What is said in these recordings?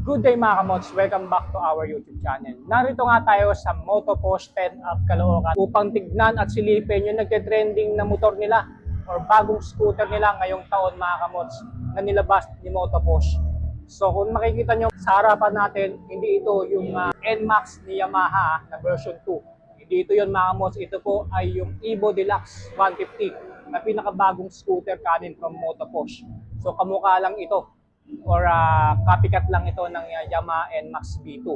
Good day mga kamots, welcome back to our YouTube channel. Narito nga tayo sa Motopost 10 Up Caloocan upang tignan at silipin yung nagte-trending na motor nila or bagong scooter nila ngayong taon mga kamots na nilabas ni Motopost. So kung makikita nyo sa harapan natin, hindi ito yung uh, NMAX ni Yamaha na version 2. Hindi ito yun mga kamots, ito po ay yung Evo Deluxe 150 na pinakabagong scooter coming from Motopost. So kamukha lang ito or uh, copycat lang ito ng uh, Yamaha NMAX V2.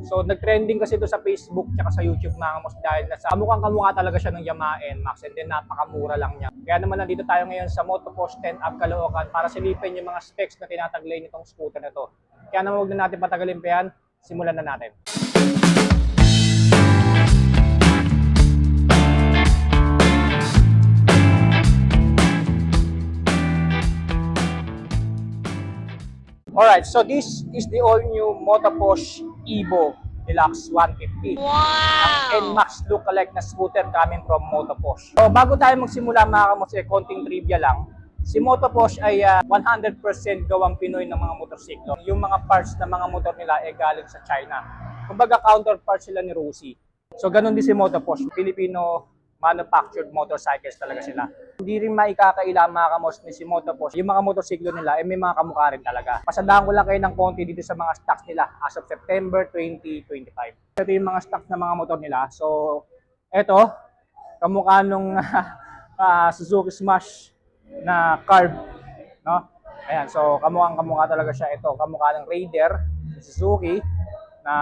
So nag-trending kasi ito sa Facebook at sa YouTube mga kamos dahil nasa kamukhang kamukha talaga siya ng Yamaha NMAX and then napakamura lang niya. Kaya naman nandito tayo ngayon sa Motopost 10 Up Caloocan para silipin yung mga specs na tinataglay nitong scooter na to. Kaya naman huwag na natin patagalin pa yan, simulan na natin. Alright, so this is the all-new Motopost Evo Deluxe 150. Wow! Ang NMAX lookalike na scooter coming from Motopost. So bago tayo magsimula mga kamos, eh, konting trivia lang. Si Motopost ay ah, 100% gawang Pinoy ng mga motorsiklo. Yung mga parts ng mga motor nila ay galing sa China. Kumbaga counterpart sila ni Rusi. So ganun din si Motopost. Filipino manufactured motorcycles talaga sila. Hindi rin maikakaila mga kamos ni si Motopost. Yung mga motorsiklo nila, eh, may mga kamukha rin talaga. Pasadahan ko lang kayo ng konti dito sa mga stocks nila as of September 2025. Ito yung mga stocks ng mga motor nila. So, eto, kamukha nung ah, Suzuki Smash na carb. No? Ayan, so kamukhang kamukha talaga siya. Ito, kamukha ng Raider, Suzuki na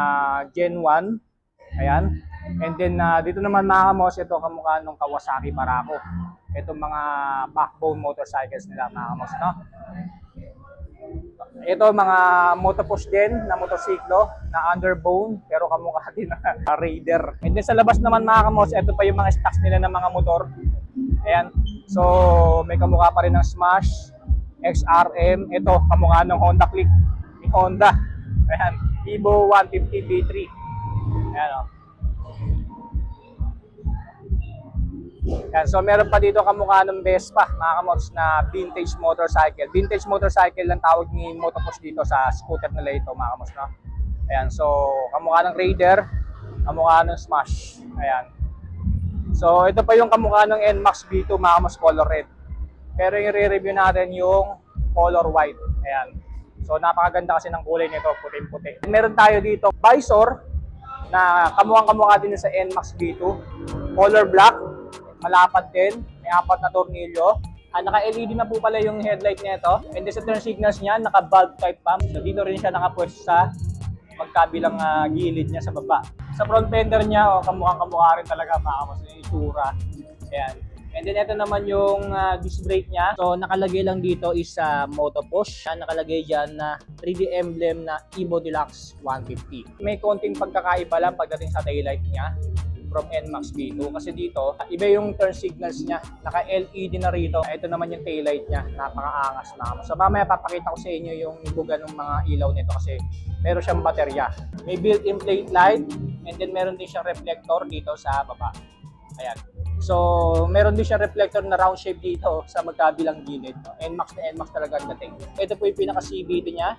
Gen 1. Ayan. And then uh, dito naman mga kamos, ito kamukha ng Kawasaki Barako. Itong mga backbone motorcycles nila mga kamos, no? Ito mga motopost din na motorsiklo na underbone pero kamukha din na Raider. And then sa labas naman mga kamos, ito pa yung mga stocks nila ng mga motor. Ayan. So may kamukha pa rin ng Smash, XRM. Ito kamukha ng Honda Click Honda. Ayan. Evo 150 V3. Ayan o. Yan, so meron pa dito kamukha ng Vespa, mga kamots, na vintage motorcycle. Vintage motorcycle lang tawag ni Motopost dito sa scooter nila ito, mga kamots, no? Ayan, so kamukha ng Raider, kamukha ng Smash. Ayan. So ito pa yung kamukha ng NMAX V2, mga kamots, color red. Pero yung re-review natin yung color white. Ayan. So napakaganda kasi ng kulay nito, puting-puti. Meron tayo dito visor na kamukhang kamukha din sa NMAX V2. Color black, malapad din, may apat na tornilyo. Ah, naka-LED na po pala yung headlight nito. And then sa turn signals niya, naka-bulb type pump. So dito rin siya nakapwesto sa magkabilang ah, gilid niya sa baba. Sa front fender niya, oh, kamukhang kamukha rin talaga, pakamos yung itsura. Ayan. And then ito naman yung ah, disc brake niya. So nakalagay lang dito is sa Motopost. Yan, nakalagay dyan na 3D emblem na Evo Deluxe 150. May konting pagkakaiba lang pagdating sa taillight niya from NMAX V2 kasi dito iba yung turn signals niya. Naka LED na rito. Ito naman yung taillight niya. Napakaangas na so mamaya papakita ko sa inyo yung buga ng mga ilaw nito kasi meron siyang baterya. May built-in plate light and then meron din siyang reflector dito sa baba. Ayan. So meron din siyang reflector na round shape dito sa magkabilang gilid. NMAX na NMAX talaga ang dating. Ito po yung pinaka CVT niya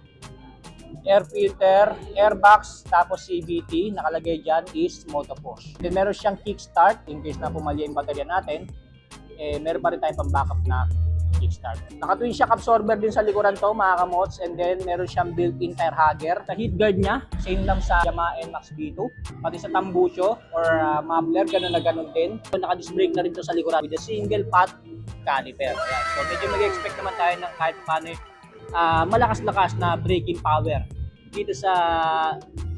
air filter, airbox, tapos CVT, nakalagay dyan is Motopost. Then meron siyang kickstart, in case na pumali yung baterya natin, eh, meron pa rin tayong pang backup na kickstart. Naka-twin shock absorber din sa likuran to mga kamots and then meron siyang built-in tire hugger. Sa heat guard niya, same lang sa Yamaha NMAX V2. Pati sa tambucho or uh, muffler, ganun na ganun din. So, naka-disc brake na rin to sa likuran with a single pot caliper. Ayan. So medyo mag-expect naman tayo ng kahit paano ah, malakas-lakas na braking power dito sa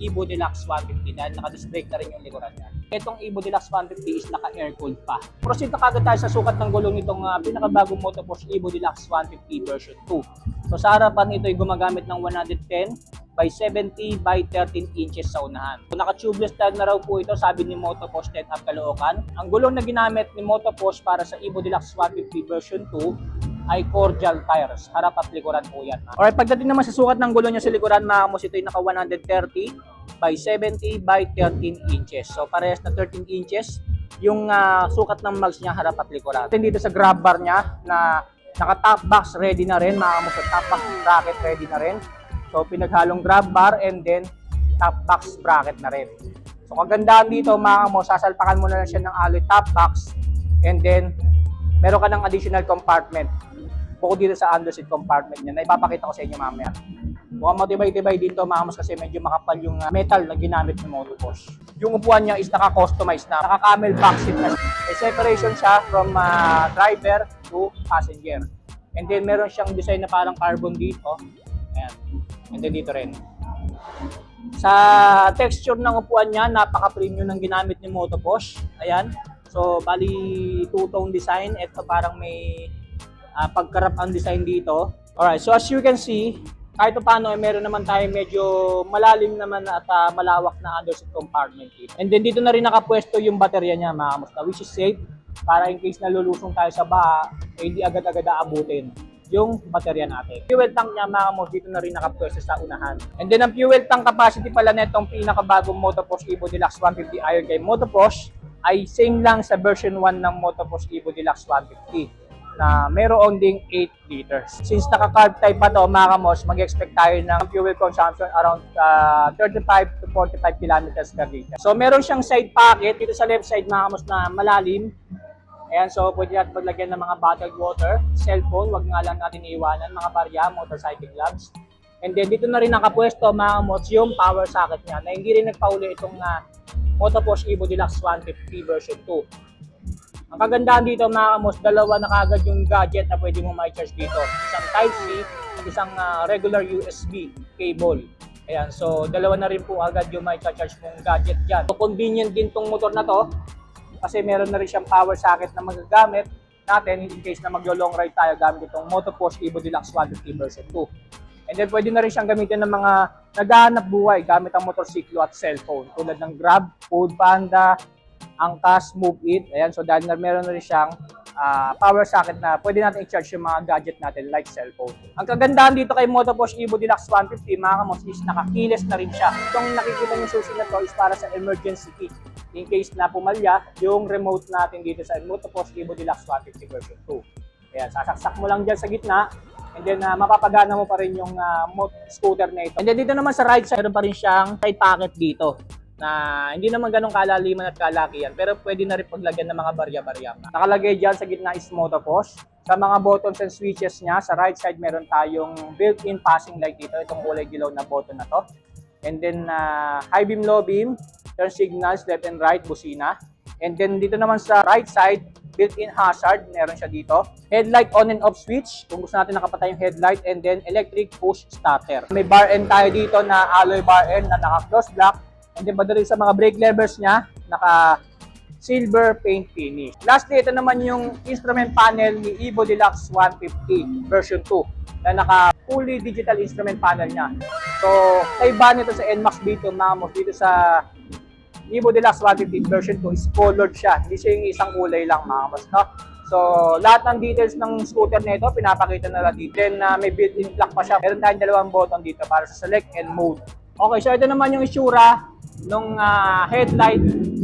Evo Deluxe 150 dahil naka-disc brake na rin yung likuran niya. Itong Evo Deluxe 150 is naka-air cooled pa. Proceed na kagad tayo sa sukat ng gulong itong uh, pinakabagong Motopost Evo Deluxe 150 version 2. So sa harapan ito ay gumagamit ng 110 by 70 by 13 inches sa unahan. So, naka-tubeless tag na raw po ito, sabi ni Motopost 10 Up Caloocan. Ang gulong na ginamit ni Motopost para sa Evo Deluxe 150 version 2 ay cordial tires. Harap at likuran po yan. Alright, pagdating naman sa sukat ng gulong niya sa likuran, mga ito ay naka 130 by 70 by 13 inches. So parehas na 13 inches yung ah, sukat ng mags niya harap at likuran. Then dito sa grab bar niya na naka top box ready na rin, mga kamos, top box bracket ready na rin. So pinaghalong grab bar and then top box bracket na rin. So kagandahan dito mga sasalpakan mo na lang siya ng alloy top box and then meron ka ng additional compartment. Bukod dito sa underseat compartment niya na ipapakita ko sa inyo mamaya. Mukhang matibay-tibay dito mga kasi medyo makapal yung uh, metal na ginamit ng Motoposh. Yung upuan niya is naka-customize na, naka-camel back seat na. May separation siya from uh, driver to passenger. And then meron siyang design na parang carbon dito. Ayan. And then dito rin. Sa texture ng upuan niya, napaka-premium ng ginamit ni Motoposh. Ayan. So, bali two-tone design. Ito parang may uh, pagkarap ang design dito. Alright, so as you can see, kahit pa paano, eh, meron naman tayo medyo malalim naman at ah, malawak na underseat compartment dito. And then dito na rin nakapwesto yung baterya niya mga kamusta, which is safe para in case nalulusong tayo sa baha, eh, hindi agad-agad aabutin yung baterya natin. Fuel tank niya mga kamusta, dito na rin nakapwesto sa unahan. And then ang fuel tank capacity pala nitong pinakabagong Motoposh Evo Deluxe 150 Iron kay Motoposh ay same lang sa version 1 ng Motoposh Evo Deluxe 150 na meron ding 8 liters. Since naka-carb type pa to, mga kamos, mag-expect tayo ng fuel consumption around uh, 35 to 45 kilometers per liter. So meron siyang side pocket dito sa left side mga kamos na malalim. Ayan, so pwede natin maglagyan ng mga bottled water, cellphone, wag nga lang natin iiwanan, mga barya, motorcycle gloves. And then dito na rin nakapwesto mga kamos yung power socket niya na hindi rin nagpauli itong uh, Motoposh Evo Deluxe 150 version 2. Ang kagandahan dito mga kamos, dalawa na kagad yung gadget na pwede mo ma-charge dito. Isang Type-C at isang ah, regular USB cable. Ayan, so dalawa na rin po agad yung ma-charge mong gadget dyan. So convenient din tong motor na to kasi meron na rin siyang power socket na magagamit natin in case na maglo-long ride tayo gamit itong Motoposh Evo Deluxe 150 version 2. And then pwede na rin siyang gamitin ng mga naghahanap buhay gamit ang motorsiklo at cellphone tulad ng Grab, Food Panda, Angkas, Move It. Ayan, so dahil na meron na rin siyang ah, power socket na pwede natin i-charge yung mga gadget natin like cellphone. Ang kagandahan dito kay Motoposh Evo Deluxe 150, mga kamos, is nakakiles na rin siya. Itong nakikita niyo susi na to is para sa emergency key. In case na pumalya, yung remote natin dito sa Motoposh Evo Deluxe 150 version 2. Ayan, sasaksak mo lang dyan sa gitna, and then ah, mapapagana mo pa rin yung mot- scooter na ito. And then dito naman sa right side, meron pa rin siyang side pocket dito na hindi naman ganun kalaliman at kalakihan pero pwede na rin paglagyan ng mga barya-barya. Nakalagay dyan sa gitna is Motoposh. Sa mga buttons and switches niya, sa right side meron tayong built-in passing light dito, itong kulay dilaw na button na to. And then uh, high beam, low beam, turn signals, left and right, busina. And then dito naman sa right side, built-in hazard, meron siya dito. Headlight on and off switch, kung gusto natin nakapatay yung headlight, and then electric push starter. May bar end tayo dito na alloy bar end na naka-close block. And then pagdating sa mga brake levers niya, naka silver paint finish. Lastly, ito naman yung instrument panel ni Evo Deluxe 150 version 2 na naka fully digital instrument panel niya. So, kaiba nito sa NMAX dito, mga dito sa Evo Deluxe 150 version 2 is colored siya. Hindi siya yung isang kulay lang, mga mas, no? So, lahat ng details ng scooter na ito, pinapakita na lang dito. Then, uh, may built-in clock pa siya. Meron tayong dalawang button dito para sa select and mode. Okay, so ito naman yung itsura nung ah, headlight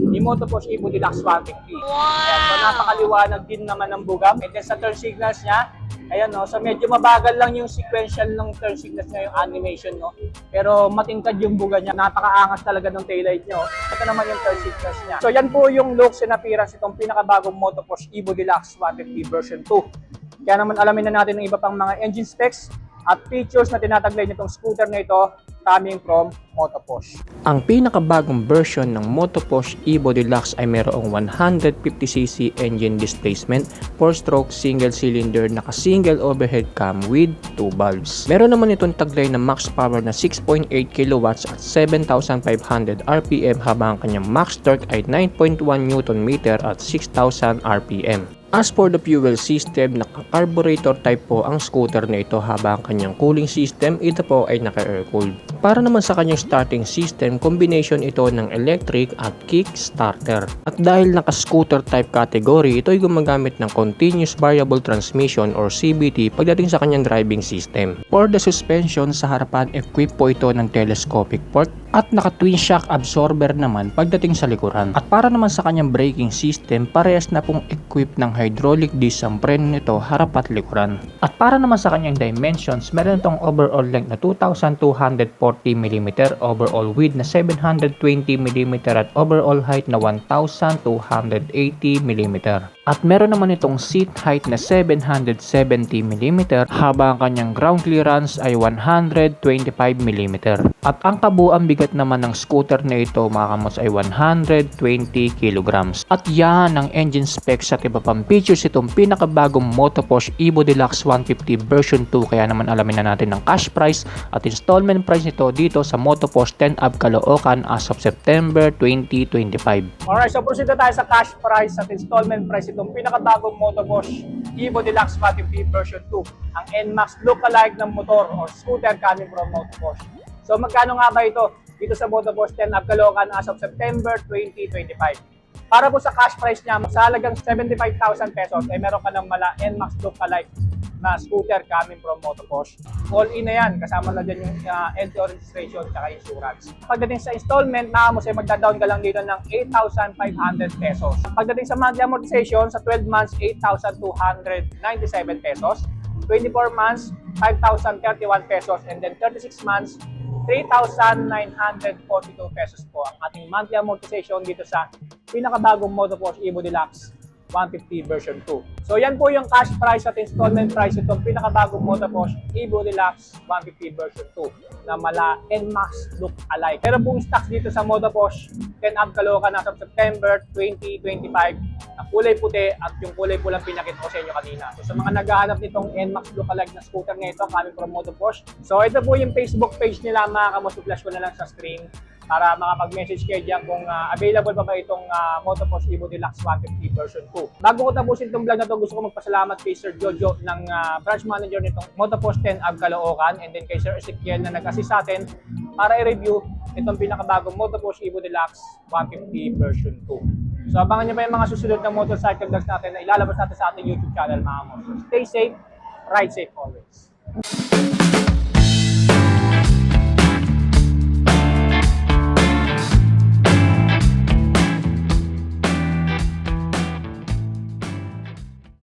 ni Motoposh Evo Deluxe 150. Ayan, so napakaliwanag din naman ng bugam. And then sa turn signals niya, ayan no, so medyo mabagal lang yung sequential ng turn signals niya, yung animation no. Pero matingkad yung buga niya, napakaangas talaga ng taillight niya. oh. Ito naman yung turn signals niya. So yan po yung looks and appearance itong pinakabagong Motoposh Evo Deluxe 150 version 2. Kaya naman alamin na natin ng iba pang mga engine specs at features na tinataglay nitong scooter na ito coming from Motoposh. Ang pinakabagong version ng Motoposh Evo Deluxe ay mayroong 150cc engine displacement, 4-stroke single cylinder naka single overhead cam with 2 valves. Meron naman itong taglay na max power na 6.8 kW at 7,500 RPM habang ang kanyang max torque ay 9.1 Nm at 6,000 RPM. As for the fuel system, naka-carburetor type po ang scooter na ito habang kanyang cooling system, ito po ay naka-air-cooled. Para naman sa kanyang starting system, combination ito ng electric at kick starter. At dahil naka-scooter type category, ito ay gumagamit ng continuous variable transmission or CVT pagdating sa kanyang driving system. For the suspension, sa harapan, equip po ito ng telescopic fork At naka twin shock absorber naman pagdating sa likuran. At para naman sa kanyang braking system, parehas na pong equipped ng hydraulic disc ang preno nito harap at likuran. At para naman sa kanyang dimensions, meron itong overall length na 2,240mm, overall width na 720mm at overall height na 1,280mm. At meron naman itong seat height na 770mm habang ang kanyang ground clearance ay 125mm. At ang kabuang bigat naman ng scooter na ito mga kamos ay 120kg. At yan ang engine specs at iba pang features itong pinakabagong Moto Porsche Evo Deluxe 150 version 2 kaya naman alamin na natin ang cash price at installment price nito dito sa Moto Porsche 10 Ab Caloocan as of September 2025. Alright, so proceed na tayo sa cash price at installment price itong pinakabagong Moto Bosch Evo Deluxe 150 version 2. Ang NMAX lookalike ng motor or scooter coming from Moto Bosch. So magkano nga ba ito dito sa Moto Bosch 10 of Caloocan as of September 2025? Para po sa cash price niya, sa halagang 75,000 pesos, ay meron ka ng mala NMAX lookalike na scooter coming from Moto Bosch. All in na yan, kasama na dyan yung uh, LTO registration at insurance. Pagdating sa installment, na mo ay magda-down ka lang dito ng 8,500 pesos. Pagdating sa monthly amortization, sa 12 months, 8,297 pesos. 24 months, 5,031 pesos. And then 36 months, 3,942 pesos po ang ating monthly amortization dito sa pinakabagong Moto Porsche Evo Deluxe 150 version 2. So yan po yung cash price at installment price itong pinakabagong Moto Porsche Evo Deluxe 150 version 2 na mala NMAX look alike. Pero pong stocks dito sa Moto Porsche 10 Ab Caloocan as of September 2025 na kulay puti at yung kulay pulang pinakita ko sa inyo kanina. So sa mga naghahanap nitong NMAX look alike na scooter na ito coming from Moto Porsche. So ito po yung Facebook page nila mga kamoso flash ko na lang sa screen para makapag-message kayo dyan kung ah, available pa ba itong uh, Moto Porsche Evo Deluxe 150 version 2. Bago ko tapusin itong vlog na to, gusto ko magpasalamat kay Sir Jojo ng ah, branch manager nitong Moto Porsche 10 Ag Caloocan and then kay Sir Ezekiel na nag-assist sa atin para i-review itong pinakabagong Moto Porsche Evo Deluxe 150 version 2. So abangan nyo pa yung mga susunod na motorcycle vlogs natin na ilalabas natin sa ating YouTube channel mga motor. Stay safe, ride safe always.